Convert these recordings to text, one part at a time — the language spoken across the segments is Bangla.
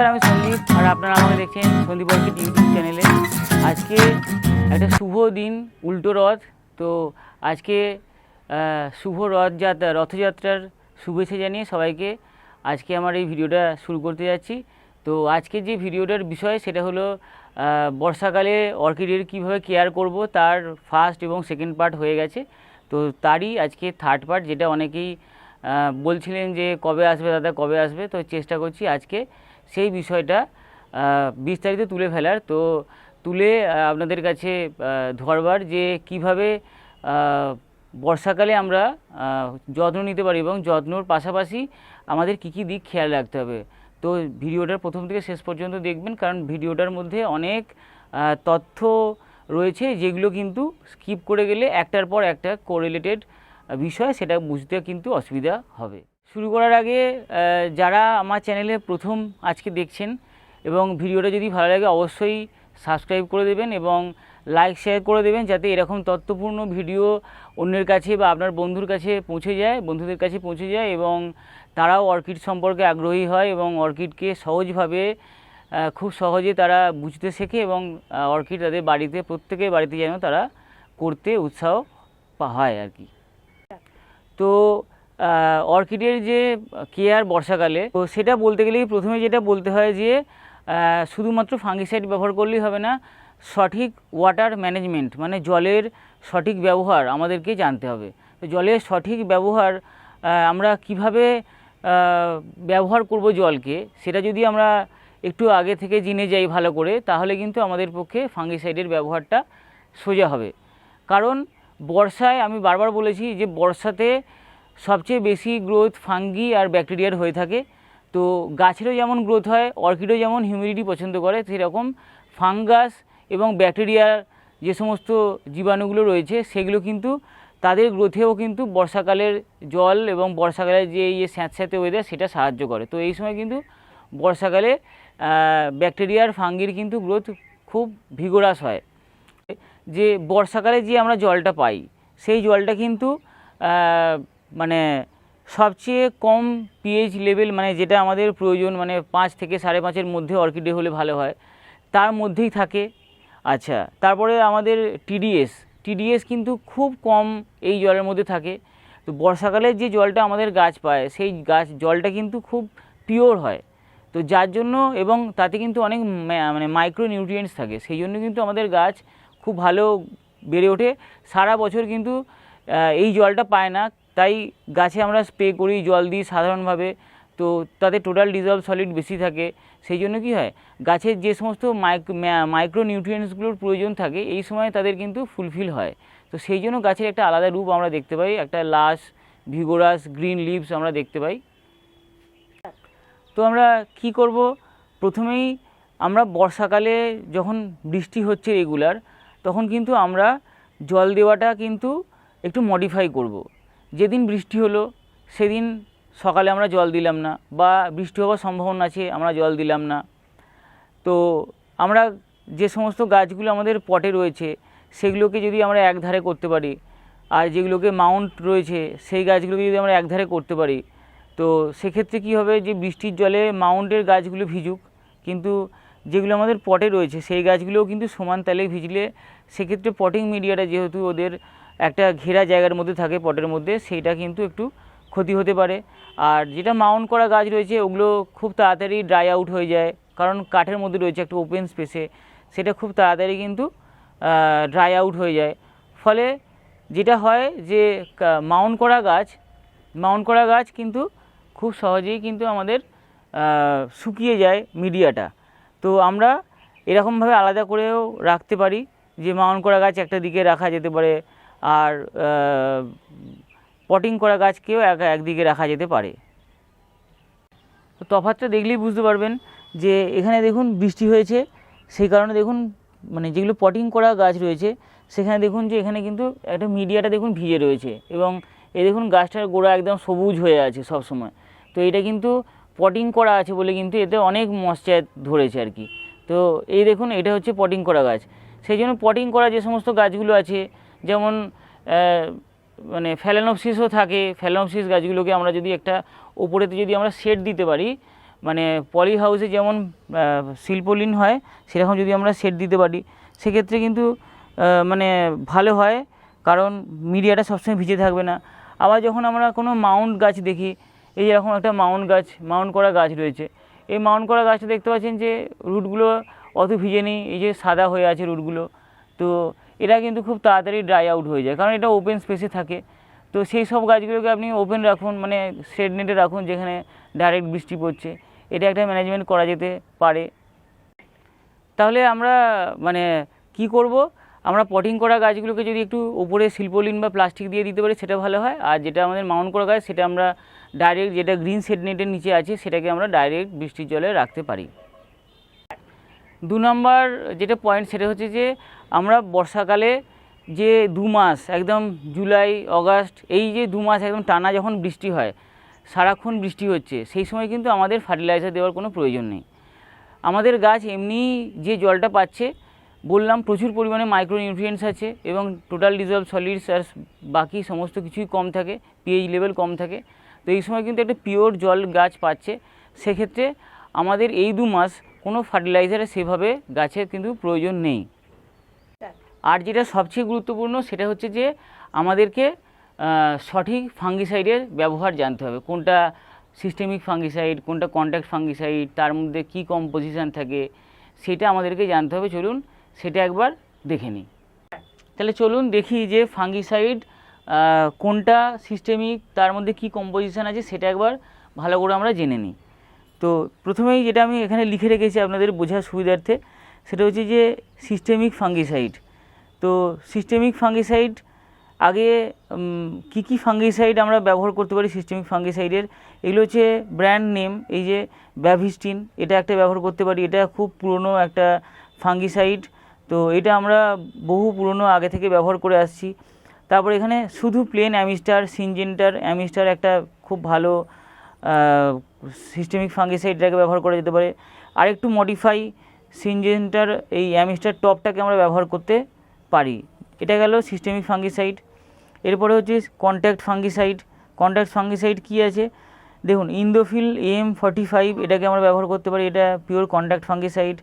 নমস্কার আমি সন্দীপ, আর আপনারা আমাকে দেখছেন সন্দীপ অর্কিড ইউটিউব চ্যানেলে। আজকে একটা শুভ দিন, উল্টো রথ। তো আজকে শুভ রথযাত্রা রথযাত্রার শুভেচ্ছা জানিয়ে সবাইকে আজকে আমার এই ভিডিওটা শুরু করতে যাচ্ছি। তো আজকে যে ভিডিওটার বিষয়, সেটা হলো বর্ষাকালে অর্কিডের কীভাবে কেয়ার করব, তার ফার্স্ট এবং সেকেন্ড পার্ট হয়ে গেছে। তো তারই আজকে থার্ড পার্ট, যেটা অনেকেই বলছিলেন যে কবে আসবে দাদা, কবে আসবে? তো চেষ্টা করছি আজকে সেই বিষয়টা বিস্তারিত তুলে ফেলার। তো তুলে আপনাদের কাছে ধরবার যে কীভাবে বর্ষাকালে আমরা যত্ন নিতে পারি এবং যত্নর পাশাপাশি আমাদের কী কী দিক খেয়াল রাখতে হবে। তো ভিডিওটার প্রথম থেকে শেষ পর্যন্ত দেখবেন, কারণ ভিডিওটার মধ্যে অনেক তথ্য রয়েছে যেগুলো কিন্তু স্কিপ করে গেলে একটার পর একটা কোরিলেটেড বিষয়, সেটা বুঝতে কিন্তু অসুবিধা হবে। শুরু করার আগে যারা আমার চ্যানেলে প্রথম আজকে দেখছেন এবং ভিডিওটা যদি ভালো লাগে, অবশ্যই সাবস্ক্রাইব করে দেবেন এবং লাইক, শেয়ার করে দেবেন যাতে এরকম তথ্যপূর্ণ ভিডিও অন্যের কাছে বা আপনার বন্ধুর কাছে পৌঁছে যায়, বন্ধুদের কাছে পৌঁছে যায় এবং তারাও অর্কিড সম্পর্কে আগ্রহী হয় এবং অর্কিডকে সহজভাবে খুব সহজে তারা বুঝতে শেখে এবং অর্কিড তাদের বাড়িতে, প্রত্যেকের বাড়িতে যেন তারা করতে উৎসাহ হয় আর কি। তো অর্কিডের যে কেয়ার বর্ষাকালে, তো সেটা বলতে গেলেই প্রথমে যেটা বলতে হয় যে শুধুমাত্র ফাঙ্গিসাইড ব্যবহার করলেই হবে না, সঠিক ওয়াটার ম্যানেজমেন্ট মানে জলের সঠিক ব্যবহার আমাদেরকে জানতে হবে। তো জলের সঠিক ব্যবহার আমরা কীভাবে ব্যবহার করব জলকে, সেটা যদি আমরা একটু আগে থেকে জেনে যাই ভালো করে, তাহলে কিন্তু আমাদের পক্ষে ফাঙ্গিসাইডের ব্যবহারটা সোজা হবে। কারণ বর্ষায় আমি বারবার বলেছি যে বর্ষাতে সবচেয়ে বেশি গ্রোথ ফাঙ্গি আর ব্যাকটেরিয়ার হয়ে থাকে। তো গাছেরও যেমন গ্রোথ হয় অর্কিডও যেমন হিউমিডিটি পছন্দ করে, সেরকম ফাঙ্গাস এবং ব্যাকটেরিয়ার যে সমস্ত জীবাণুগুলো রয়েছে, সেগুলো কিন্তু তাদের গ্রোথেও কিন্তু বর্ষাকালের জল এবং বর্ষাকালের যে ইয়ে স্যাঁতস্যাঁতে ওয়েদার সেটা সাহায্য করে। তো এই সময় কিন্তু বর্ষাকালে ব্যাকটেরিয়ার ফাঙ্গির কিন্তু গ্রোথ খুব ভিগোরাস হয়। যে বর্ষাকালে যে আমরা জলটা পাই, সেই জলটা কিন্তু মানে সবচেয়ে কম পিএইচ লেভেল মানে যেটা আমাদের প্রয়োজন মানে পাঁচ থেকে সাড়ে পাঁচের মধ্যে অর্কিডে হলে ভালো হয়, তার মধ্যেই থাকে। আচ্ছা তারপরে আমাদের টিডিএস টিডিএস কিন্তু খুব কম এই জলের মধ্যে থাকে। তো বর্ষাকালে যে জলটা আমাদের গাছ পায়, সেই গাছ, জলটা কিন্তু খুব পিওর হয়। তো যার জন্য, এবং তাতে কিন্তু অনেক মানে মাইক্রো নিউট্রিয়েন্টস থাকে, সেই জন্য কিন্তু আমাদের গাছ খুব ভালো বেড়ে ওঠে। সারা বছর কিন্তু এই জলটা পায় না। তাই গাছে আমরা স্প্রে করি, জল দিই সাধারণভাবে। তো তাতে টোটাল ডিজলভ সলিড বেশি থাকে। সেই জন্য কি হয়, গাছের যে সমস্ত মাইক্রো নিউট্রিয়েন্টসগুলোর প্রয়োজন থাকে, এই সময় তাদের কিন্তু ফুলফিল হয়। তো সেই জন্য গাছের একটা আলাদা রূপ আমরা দেখতে পাই। একটা লাশ ভিগোরাস গ্রিন লিভস আমরা দেখতে পাই। তো আমরা কি করব? প্রথমেই আমরা বর্ষাকালে যখন বৃষ্টি হচ্ছে রেগুলার তখন কিন্তু আমরা জল দেওয়াটা কিন্তু একটু মডিফাই করব। যেদিন বৃষ্টি হলো, সেদিন সকালে আমরা জল দিলাম না, বা বৃষ্টি হওয়ার সম্ভাবনা আছে, আমরা জল দিলাম না তো আমরা যে সমস্ত গাছগুলো আমাদের পটে রয়েছে, সেগুলোকে যদি আমরা একধারে করতে পারি, আর যেগুলোকে মাউন্ট রয়েছে, সেই গাছগুলোকে যদি আমরা একধারে করতে পারি, তো সেক্ষেত্রে কী হবে যে বৃষ্টির জলে মাউন্টের গাছগুলো ভিজুক, কিন্তু যেগুলো আমাদের পটে রয়েছে, সেই গাছগুলোও কিন্তু সমান তালে ভিজলে সেক্ষেত্রে পটিং মিডিয়াটা যেহেতু ওদের একটা ঘেরা জায়গার মধ্যে থাকে পটের মধ্যে, সেইটা কিন্তু একটু ক্ষতি হতে পারে। আর যেটা মাউন্ট করা গাছ রয়েছে, ওগুলো খুব তাড়াতাড়ি ড্রাই আউট হয়ে যায়, কারণ কাঠের মধ্যে রয়েছে একটা ওপেন স্পেসে সেটা খুব তাড়াতাড়ি কিন্তু ড্রাই আউট হয়ে যায়। ফলে যেটা হয় যে মাউন্ট করা গাছ মাউন্ট করা গাছ কিন্তু খুব সহজেই কিন্তু আমাদের শুকিয়ে যায় মিডিয়াটা তো আমরা এরকমভাবে আলাদা করেও রাখতে পারি যে মাউন্ট করা গাছ একটা দিকে রাখা যেতে পারে আর পটিং করা গাছকেও এক একদিকে রাখা যেতে পারে। তো তফাৎটা দেখলেই বুঝতে পারবেন যে এখানে দেখুন বৃষ্টি হয়েছে, সেই কারণে দেখুন মানে যেগুলো পটিং করা গাছ রয়েছে, সেখানে দেখুন যে এখানে কিন্তু একটা মিডিয়াটা দেখুন ভিজে রয়েছে এবং এ দেখুন গাছটার গোড়া একদম সবুজ হয়ে আছে সব সময় তো এটা কিন্তু পটিং করা আছে বলে কিন্তু এতে অনেক মশ্চার ধরেছে আর কি। তো এই দেখুন, এটা হচ্ছে পটিং করা গাছ। সেই জন্য পটিং করা যে সমস্ত গাছগুলো আছে, যেমন মানে ফ্যালানোপসিসও থাকে। ফ্যালানোপসিস গাছগুলোকে আমরা যদি একটা ওপরেতে যদি আমরা শেড দিতে পারি মানে পলি হাউসে যেমন শিল্পলিন হয়, সেরকম যদি আমরা সেট দিতে পারি, সেক্ষেত্রে কিন্তু মানে ভালো হয়। কারণ মিডিয়াটা সবসময় ভিজে থাকবে না। আবার যখন আমরা কোনো মাউন্ট গাছ দেখি এই যেরকম একটা মাউন্ট গাছ, মাউন্ট করা গাছ রয়েছে। এই মাউন্ট করা গাছটা দেখতে পাচ্ছেন যে রুটগুলো অত ভিজে নেই, এই যে সাদা হয়ে আছে রুটগুলো। তো এটা কিন্তু খুব তাড়াতাড়ি ড্রাই আউট হয়ে যায়, কারণ এটা ওপেন স্পেসে থাকে। তো সেই সব গাছগুলোকে আপনি ওপেন রাখুন মানে শেড নেটে রাখুন, যেখানে ডাইরেক্ট বৃষ্টি পড়ছে। এটা একটা ম্যানেজমেন্ট করা যেতে পারে। তাহলে আমরা মানে কি করব? আমরা পটিং করা গাছগুলোকে যদি একটু উপরে শিল্পলিন বা প্লাস্টিক দিয়ে দিতে পারি, সেটা ভালো হয়। আর যেটা আমাদের মাউন্ট করা গাছ, সেটা আমরা ডাইরেক্ট যেটা গ্রিন শেড নেটের নিচে আছে, সেটাকে আমরা ডাইরেক্ট বৃষ্টির জলে রাখতে পারি। দু নম্বর যেটা পয়েন্ট সেটা হচ্ছে যে আমরা বর্ষাকালে যে দু মাস, একদম জুলাই, অগাস্ট, এই যে দু মাস একদম টানা যখন বৃষ্টি হয়, সারাক্ষণ বৃষ্টি হচ্ছে, সেই সময় কিন্তু আমাদের ফার্টিলাইজার দেওয়ার কোনো প্রয়োজন নেই। আমাদের গাছ এমনি যে জলটা পাচ্ছে, বললাম প্রচুর পরিমাণে মাইক্রো নিউট্রিয়েন্টস আছে এবং টোটাল ডিজলভ সলিডস আর বাকি সমস্ত কিছুই কম থাকে পিএইচ লেভেল কম থাকে। তো এই সময় কিন্তু একটা পিওর জল গাছ পাচ্ছে। সেক্ষেত্রে আমাদের এই দু মাস কোনো ফার্টিলাইজারের সেভাবে গাছের কিন্তু প্রয়োজন নেই। আর যেটা সবচেয়ে গুরুত্বপূর্ণ সেটা হচ্ছে যে আমাদেরকে সঠিক ফাঙ্গিসাইডের ব্যবহার জানতে হবে। কোনটা সিস্টেমিক ফাঙ্গিসাইড কোনটা কন্ট্যাক্ট ফাঙ্গিসাইড তার মধ্যে কী কম্পোজিশান থাকে, সেটা আমাদেরকে জানতে হবে। চলুন সেটা একবার দেখে নিই। তাহলে চলুন দেখি যে ফাঙ্গিসাইড কোনটা সিস্টেমিক তার মধ্যে কী কম্পোজিশান আছে সেটা একবার ভালো করে আমরা জেনে নিই। তো প্রথমেই যেটা আমি এখানে লিখে রেখেছি আপনাদের বোঝার সুবিধার্থে, সেটা হচ্ছে যে সিস্টেমিক ফাঙ্গিসাইড তো সিস্টেমিক ফাঙ্গিসাইড আগে কী কী ফাঙ্গিসাইড আমরা ব্যবহার করতে পারি সিস্টেমিক ফাঙ্গিসাইডের এগুলো হচ্ছে ব্র্যান্ড নেম এই যে ব্যাভিস্টিন, এটা একটা ব্যবহার করতে পারি। এটা খুব পুরনো একটা ফাঙ্গিসাইড তো এটা আমরা বহু পুরনো আগে থেকে ব্যবহার করে আসছি। তারপর এখানে শুধু প্লেন অ্যামিস্টার সিনজেন্টার অ্যামিস্টার একটা খুব ভালো সিস্টেমিক ফাঙ্গিসাইড এটাকে ব্যবহার করা যেতে পারে। আর একটু মডিফাই সিনজেন্টার এই অ্যামিস্টার টপটাকে আমরা ব্যবহার করতে পারি। এটা গেল সিস্টেমিক ফাঙ্গিসাইড এরপরে হচ্ছে কন্ট্যাক্ট ফাঙ্গিসাইড কন্ট্যাক্ট ফাঙ্গিসাইড কী আছে? দেখুন ইন্দোফিল এম ফর্টি ফাইভ এটাকে আমরা ব্যবহার করতে পারি। এটা পিওর কন্ট্যাক্ট ফাঙ্গিসাইড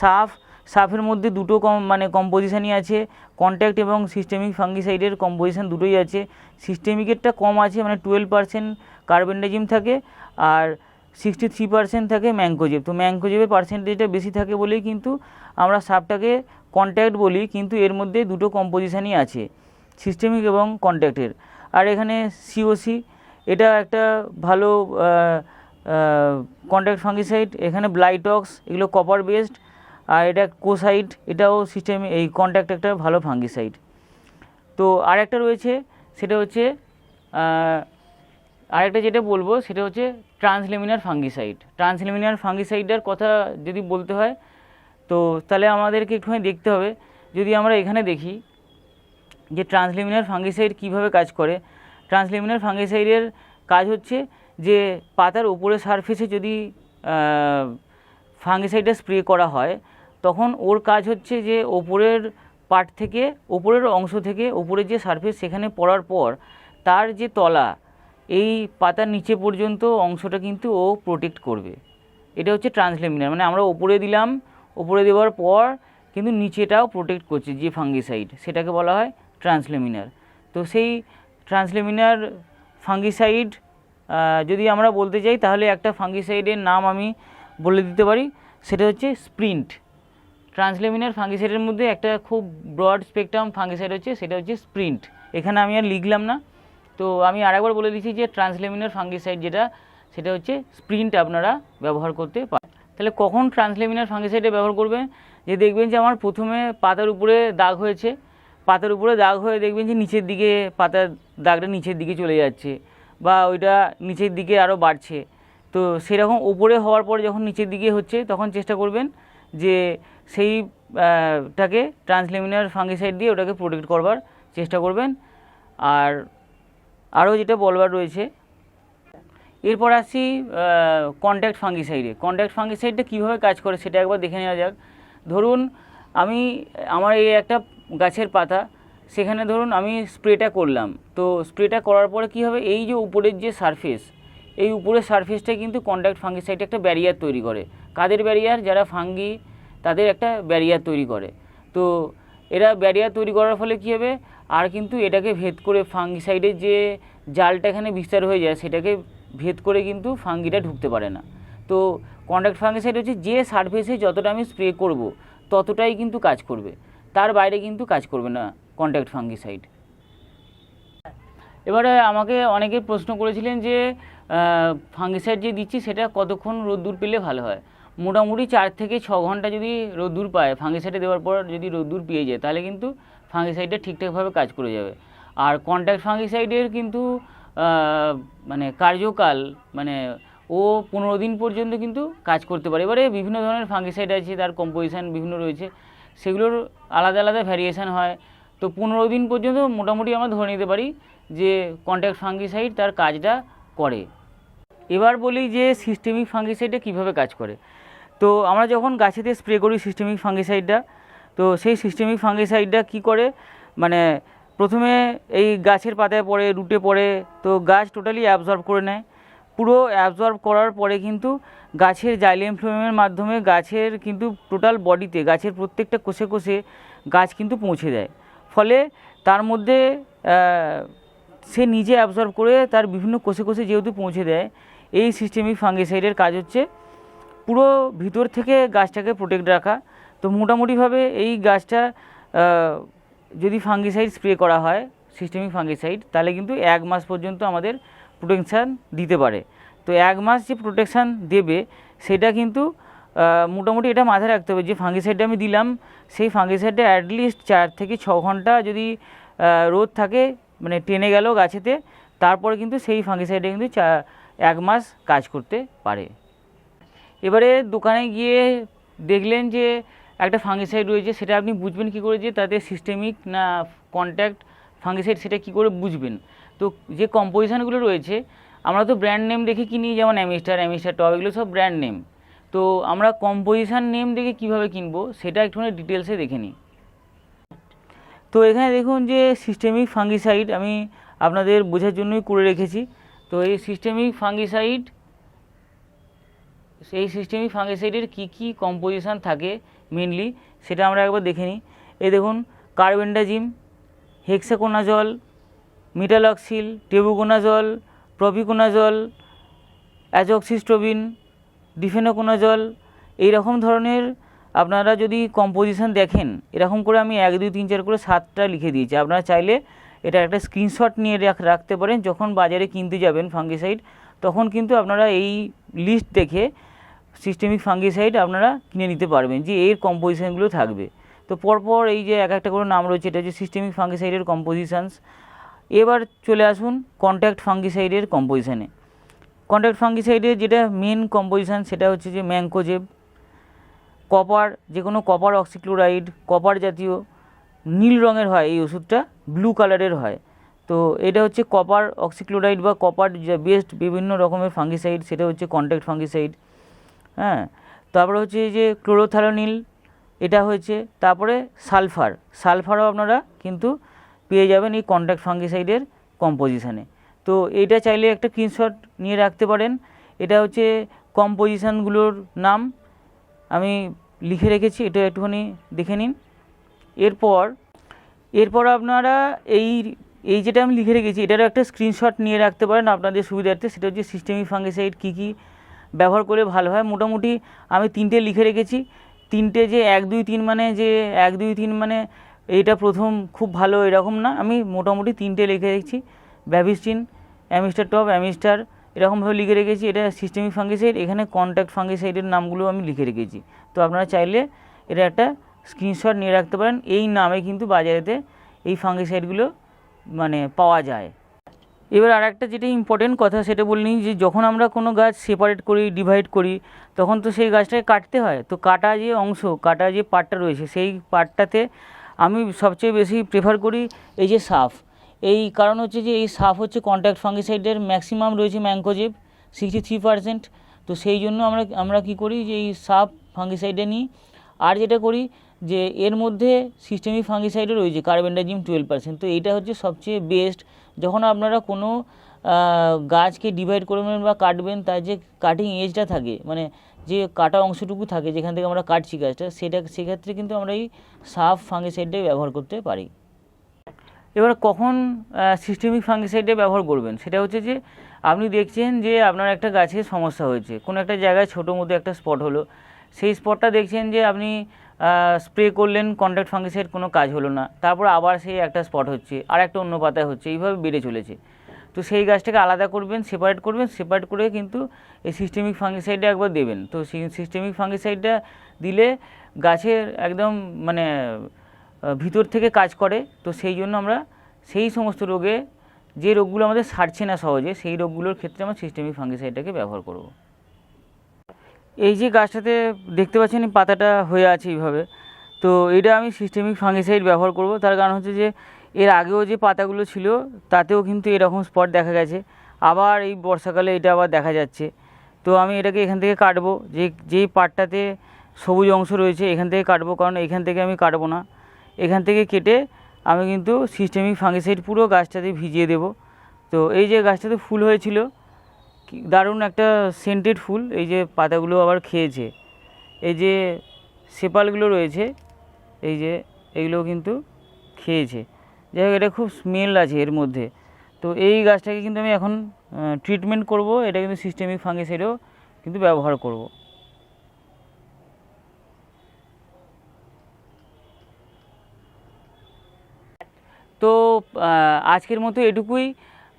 সাফ সাফের মধ্যে দুটো কম মানে কম্পোজিশানই আছে কন্ট্যাক্ট এবং সিস্টেমিক ফাঙ্গিসাইডের কম্পোজিশান দুটোই আছে। সিস্টেমিকেরটা কম আছে মানে টুয়েলভ পার্সেন্ট কার্বেন্ডাজিম থাকে আর সিক্সটি থ্রি পার্সেন্ট থাকে ম্যাঙ্কোজেব তো ম্যাঙ্কোজেবের পার্সেন্টেজটা বেশি থাকে বলেই কিন্তু আমরা সাপটাকে কন্ট্যাক্ট বলি, কিন্তু এর মধ্যে দুটো কম্পোজিশানই আছে সিস্টেমিক এবং কন্ট্যাক্টের আর এখানে সিওসি এটা একটা ভালো কন্ট্যাক্ট ফাঙ্গিসাইড এখানে ব্লাইটক্স এগুলো কপার বেসড আর এটা কোসাইড, এটাও সিস্টেম এই কন্ট্যাক্ট একটা ভালো ফাঙ্গিসাইড তো আরেকটা রয়েছে, সেটা হচ্ছে আরেকটা যেটা বলব, সেটা হচ্ছে ট্রান্সলেমিনার ফাঙ্গিসাইড ট্রান্সলেমিনার ফাঙ্গিসাইডের কথা যদি বলতে হয়, তো তাহলে আমাদেরকে একটুখানি দেখতে হবে। যদি আমরা এখানে দেখি যে ট্রান্সলেমিনার ফাঙ্গিসাইড কীভাবে কাজ করে ট্রান্সলেমিনার ফাঙ্গিসাইডের কাজ হচ্ছে যে পাতার উপরের সারফেসে যদি ফাঙ্গিসাইডটা স্প্রে করা হয় তখন ওর কাজ হচ্ছে যে ওপরের পার্ট থেকে, ওপরের অংশ থেকে, ওপরের যে সারফেস সেখানে পড়ার পর তার যে তলা, এই পাতার নিচে পর্যন্ত অংশটা কিন্তু ও প্রোটেক্ট করবে। এটা হচ্ছে ট্রান্সলেমিনার মানে আমরা ওপরে দিলাম, ওপরে দেওয়ার পর কিন্তু নিচেটাও প্রোটেক্ট করছে যে ফাঙ্গিসাইড সেটাকে বলা হয় ট্রান্সলেমিনার তো সেই ট্রান্সলেমিনার ফাঙ্গিসাইড যদি আমরা বলতে চাই তাহলে একটা ফাঙ্গিসাইডের নাম আমি বলে দিতে পারি, সেটা হচ্ছে স্প্রিন্ট। ট্রান্সলেমিনার ফাঙ্গিসাইডের মধ্যে একটা খুব ব্রড স্পেকট্রাম ফাঙ্গিসাইড হচ্ছে, সেটা হচ্ছে স্প্রিন্ট। এখানে আমি আর লিখলাম না। তো আমি আরেকবার বলে দিচ্ছি যে ট্রান্সলেমিনার ফাঙ্গিসাইড যেটা, সেটা হচ্ছে স্প্রিন্ট আপনারা ব্যবহার করতে পারেন তাহলে কখন ট্রান্সলেমিনার ফাঙ্গিসাইডে ব্যবহার করবেন? যে দেখবেন যে আমার প্রথমে পাতার উপরে দাগ হয়েছে। পাতার উপরে দাগ হয়ে দেখবেন যে নিচের দিকে পাতার দাগটা নিচের দিকে চলে যাচ্ছে বা ওইটা নিচের দিকে আরও বাড়ছে। তো সেরকম ওপরে হওয়ার পর যখন নিচের দিকে হচ্ছে, তখন চেষ্টা করবেন যে সেই আহ, টাকে ট্রান্সলেমিনার ফাঙ্গিসাইড দিয়ে ওটাকে প্রোটেক্ট করবার চেষ্টা করবেন। আর আরও যেটা বলবার রয়েছে এরপর আসি কন্ট্যাক্ট ফাঙ্গিসাইডে। কন্ট্যাক্ট ফাঙ্গিসাইডটা কীভাবে কাজ করে সেটা একবার দেখে নেওয়া যাক। ধরুন আমি আমার এই একটা গাছের পাতা সেখানে ধরুন আমি স্প্রেটা করলাম। তো স্প্রেটা করার পরে কী হবে? এই যে উপরের যে সারফেস এই উপরের সারফেসটা কিন্তু কন্ট্যাক্ট ফাঙ্গিসাইড একটা ব্যারিয়ার তৈরি করে। কাদের ব্যারিয়ার যারা ফাঙ্গি তাদের একটা ব্যারিয়ার তৈরি করে। তো এরা ব্যারিয়ার তৈরি করার ফলে কী হবে? আর কিন্তু এটাকে ভেদ করে ফাঙ্গিসাইডের যে জালটা এখানে বিস্তার হয়ে যায়, সেটাকে ভেদ করে কিন্তু ফাঙ্গিটা ঢুকতে পারে না। তো কন্ট্যাক্ট ফাঙ্গিসাইড হচ্ছে যে সারফেসে যতটা আমি স্প্রে করব, ততটাই কিন্তু কাজ করবে। তার বাইরে কিন্তু কাজ করবে না কন্ট্যাক্ট ফাঙ্গিসাইড এবারে আমাকে অনেকে প্রশ্ন করেছিলেন যে ফাঙ্গিসাইড যে দিচ্ছি, সেটা কতক্ষণ রোদ্দুর পেলে ভালো হয়? মোটামুটি চার থেকে ছ ঘণ্টা যদি রোদ্দুর পায় ফাঙ্গিসাইডে দেওয়ার পর যদি রোদ্দুর পেয়ে যায়, তাহলে কিন্তু ফাঙ্গিসাইডটা ঠিকঠাকভাবে কাজ করে যাবে। আর কন্ট্যাক্ট ফাঙ্গিসাইডের কিন্তু মানে কার্যকাল মানে ও পনেরো দিন পর্যন্ত কিন্তু কাজ করতে পারে। এবারে বিভিন্ন ধরনের ফাঙ্গিসাইড আছে, তার কম্পোজিশান বিভিন্ন রয়েছে। সেগুলোর আলাদা আলাদা ভ্যারিয়েশান হয়। তো পনেরো দিন পর্যন্ত মোটামুটি আমরা ধরে নিতে পারি যে কন্ট্যাক্ট ফাঙ্গিসাইড তার কাজটা করে। এবার বলি যে সিস্টেমিক ফাঙ্গিসাইডটা কীভাবে কাজ করে। তো আমরা যখন গাছেতে স্প্রে করি সিস্টেমিক ফাঙ্গিসাইডটা তো সেই সিস্টেমিক ফাঙ্গিসাইডটা কী করে? মানে প্রথমে এই গাছের পাতায় পড়ে, রুটে পড়ে, তো গাছ টোটালি অ্যাবজর্ব করে নেয়। পুরো অ্যাবজর্ব করার পরে কিন্তু গাছের জাইলিয়াম ফ্লোমের মাধ্যমে গাছের কিন্তু টোটাল বডিতে গাছের প্রত্যেকটা কোষে কোষে গাছ কিন্তু পৌঁছে দেয়। ফলে তার মধ্যে সে নিজে অ্যাবজর্ব করে তার বিভিন্ন কোষে কোষে যেহেতু পৌঁছে দেয়, এই সিস্টেমিক ফাঙ্গিসাইডের কাজ হচ্ছে পুরো ভিতর থেকে গাছটাকে প্রোটেক্ট রাখা। তো মোটামুটিভাবে এই গাছটা যদি ফাঙ্গিসাইড স্প্রে করা হয় সিস্টেমিক ফাঙ্গিসাইড তাহলে কিন্তু এক মাস পর্যন্ত আমাদের প্রোটেকশান দিতে পারে। তো এক মাস যে প্রোটেকশান দেবে, সেটা কিন্তু মোটামুটি এটা মাথায় রাখতে হবে যে ফাঙ্গিসাইডটা আমি দিলাম, সেই ফাঙ্গিসাইডটা অ্যাটলিস্ট চার থেকে ছ ঘণ্টা যদি রোদ থাকে মানে টেনে গেল গাছেতে, তারপরে কিন্তু সেই ফাঙ্গিসাইডটা কিন্তু এক মাস কাজ করতে পারে। এবারে দোকানে গিয়ে দেখলেন যে একটা ফাঙ্গিসাইড রয়েছে, সেটা আপনি বুঝবেন কী করে যে তাতে সিস্টেমিক না কন্ট্যাক্ট ফাঙ্গিসাইড সেটা কী করে বুঝবেন? তো যে কম্পোজিশানগুলো রয়েছে, আমরা তো ব্র্যান্ড নেম দেখে কিনি যেমন অ্যামিস্টার অ্যামিস্টার টপ এগুলো সব ব্র্যান্ড নেম তো আমরা কম্পোজিশান নেম দেখে কীভাবে কিনবো, সেটা একটুখানি ডিটেলসে দেখে নিই। তো এখানে দেখুন যে সিস্টেমিক ফাঙ্গিসাইড আমি আপনাদের বোঝার জন্যই করে রেখেছি। তো এই সিস্টেমিক ফাঙ্গিসাইড সেই সিস্টেমিক ফাঙ্গিসাইডের কী কী কম্পোজিশান থাকে মেনলি সেটা আমরা একবার দেখে নিই। এই দেখুন carbendazim hexaconazole metalaxyl tebuconazole propiconazole azoxystrobin difenoconazole এই রকম ধরনের আপনারা যদি কম্পোজিশন দেখেন, এরকম করে আমি এক, দুই, তিন, চার করে সাতটা লিখে দিয়েছি। আপনারা চাইলে এটা একটা স্ক্রিনশট নিয়ে রাখ- রাখতে পারেন। যখন বাজারে কিনতে যাবেন ফাঙ্গিসাইড তখন কিন্তু আপনারা এই লিস্ট দেখে সিস্টেমিক ফাঙ্গিসাইড আপনারা কিনে নিতে পারবেন, যে এর কম্পোজিশানগুলো থাকবে। তো পরপর এই যে এক একটা করে নাম রয়েছে, এটা হচ্ছে সিস্টেমিক ফাঙ্গিসাইডের কম্পোজিশনস এবার চলে আসুন কন্ট্যাক্ট ফাঙ্গিসাইডের কম্পোজিশানে কন্ট্যাক্ট ফাঙ্গিসাইডের যেটা মেন কম্পোজিশান সেটা হচ্ছে যে ম্যাঙ্কোজেব কপার যে কোনো কপার অক্সিক্লোরাইড কপার জাতীয়, নীল রঙের হয় এই ওষুধটা ব্লু কালারের হয়। তো এটা হচ্ছে কপার অক্সিক্লোরাইড বা কপার বেস্ট বিভিন্ন রকমের ফাঙ্গিসাইড সেটা হচ্ছে কন্ট্যাক্ট ফাঙ্গিসাইড হ্যাঁ তারপরে হচ্ছে যে ক্লোরোথ্যালোনিল এটা হয়েছে, তারপরে সালফার, সালফারও আপনারা কিন্তু পেয়ে যাবেন এই কন্ট্যাক্ট ফাঙ্গিসাইডের কম্পোজিশানে তো এটা চাইলে একটা স্ক্রিনশট নিয়ে রাখতে পারেন, এটা হচ্ছে কম্পোজিশানগুলোর নাম, আমি লিখে রেখেছি, এটা একটুখানি দেখে নিন। এরপর এরপর আপনারা এই এই যেটা আমি লিখে রেখেছি, এটারও একটা স্ক্রিনশট নিয়ে রাখতে পারেন আপনাদের সুবিধার্থে, সেটা হচ্ছে সিস্টেমিক ফাঙ্গিসাইড কী কী ব্যবহার করে ভালো হয়। মোটামুটি আমি তিনটে লিখে রেখেছি। তিনটে যে এক, দুই, তিন মানে যে এক, দুই, তিন মানে এইটা প্রথম খুব ভালো এরকম না। আমি মোটামুটি তিনটে লিখে রেখেছি। ব্যাভিস্টিন, অ্যামিস্টার টপ, অ্যামিস্টার এরকমভাবে লিখে রেখেছি। এটা সিস্টেমিক ফাঙ্গিসাইড এখানে কন্ট্যাক্ট ফাঙ্গিসাইডের নামগুলো আমি লিখে রেখেছি। তো আপনারা চাইলে এটা একটা স্ক্রিনশট নিয়ে রাখতে পারেন। এই নামে কিন্তু বাজারেতে এই ফাঙ্গিসাইডগুলো মানে পাওয়া যায়। এবার আর একটা যেটা ইম্পর্টেন্ট কথা সেটা বললেন যে যখন আমরা কোনো গাছ সেপারেট করি ডিভাইড করি, তখন তো সেই গাছটাকে কাটতে হয়। তো কাটা যে অংশ, কাটা যে পার্টটা রয়েছে, সেই পার্টটাতে আমি সবচেয়ে বেশি প্রেফার করি এই যে সাফ। এই কারণ হচ্ছে যে এই সাফ হচ্ছে কন্ট্যাক্ট ফাঙ্গিসাইডের ম্যাক্সিমাম রয়েছে ম্যাঙ্কোজেব সিক্সটি থ্রি পার্সেন্ট তো সেই জন্য আমরা আমরা কী করি যে এই সাফ ফাঙ্গিসাইডে নিই। আর যেটা করি যে এর মধ্যে সিস্টেমিক ফাঙ্গিসাইডও রয়েছে কার্বেন্ডাজিম টুয়েলভ পার্সেন্ট তো এইটা হচ্ছে সবচেয়ে বেস্ট যখন আপনারা কোনো গাছকে ডিভাইড করবেন বা কাটবেন, তার যে কাটিং এজটা থাকে মানে যে কাটা অংশটুকু থাকে, যেখান থেকে আমরা কাটছি গাছটা, সেটা, সেক্ষেত্রে কিন্তু আমরা এই সাফ ফাঙ্গিসাইডটাই ব্যবহার করতে পারি। এবার কখন সিস্টেমিক ফাঙ্গিসাইডে ব্যবহার করবেন? সেটা হচ্ছে যে, আপনি দেখছেন যে আপনার একটা গাছে সমস্যা হয়েছে। কোনো একটা জায়গায় ছোটো মতো একটা স্পট হলো। সেই স্পটটা দেখছেন যে আপনি স্প্রে করলেন কন্ট্যাক্ট ফাঙ্গিসাইড কোনো কাজ হলো না। তারপর আবার সেই একটা স্পট হচ্ছে, আর একটা অন্য পাতায় হচ্ছে, এইভাবে বেড়ে চলেছে। তো সেই গাছটাকে আলাদা করবেন সেপারেট করবেন সেপারেট করে কিন্তু এই সিস্টেমিক ফাঙ্গিসাইডটা একবার দেবেন। তো সেই সিস্টেমিক ফাঙ্গিসাইডটা দিলে গাছের একদম মানে ভিতর থেকে কাজ করে। তো সেই জন্য আমরা সেই সমস্ত রোগে যে রোগগুলো আমাদের সারছে না সহজে, সেই রোগগুলোর ক্ষেত্রে আমরা সিস্টেমিক ফাঙ্গিসাইডটাকে ব্যবহার করব। এই যে গাছটাতে দেখতে পাচ্ছেন পাতাটা হয়ে আছে এইভাবে। তো এটা আমি সিস্টেমিক ফাঙ্গিসাইড ব্যবহার করব। তার কারণ হচ্ছে যে, এর আগেও যে পাতাগুলো ছিল, তাতেও কিন্তু এরকম স্পট দেখা গেছে। আবার এই বর্ষাকালে এটা আবার দেখা যাচ্ছে। তো আমি এটাকে এখান থেকে কাটবো। যে, যেই পাটটাতে সবুজ অংশ রয়েছে, এখান থেকে কাটবো। কারণ এখান থেকে আমি কাটবো না। এখান থেকে কেটে আমি কিন্তু সিস্টেমিক ফাঙ্গিসাইড পুরো গাছটাতে ভিজিয়ে দেব। তো এই যে গাছটাতে ফুল হয়েছিল দারুণ একটা সেন্টেড ফুল, এই যে পাতাগুলো আবার খেয়েছে। এই যে সেপালগুলো রয়েছে, এই যে এগুলো কিন্তু খেয়েছে। যাই হোক, এটা খুব স্মেল আছে এর মধ্যে। তো এই গাছটাকে কিন্তু আমি এখন ট্রিটমেন্ট করব, এটা কিন্তু সিস্টেমিক ফাঙ্গিসাইডও কিন্তু ব্যবহার করব। তো আজকের মতো এটুকুই।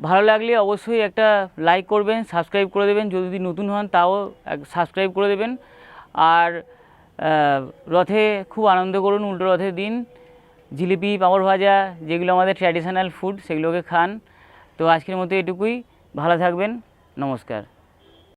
ভালো লাগলে অবশ্যই একটা লাইক করবেন সাবস্ক্রাইব করে দেবেন। যদি নতুন হন, তাও সাবস্ক্রাইব করে দেবেন। আর রথে খুব আনন্দ করুন, উল্টো রথের দিন। জিলিপি, পাঁপড় ভাজা, যেগুলো আমাদের ট্র্যাডিশনাল ফুড সেগুলোকে খান। তো আজকের মতো এটুকুই। ভালো থাকবেন। নমস্কার।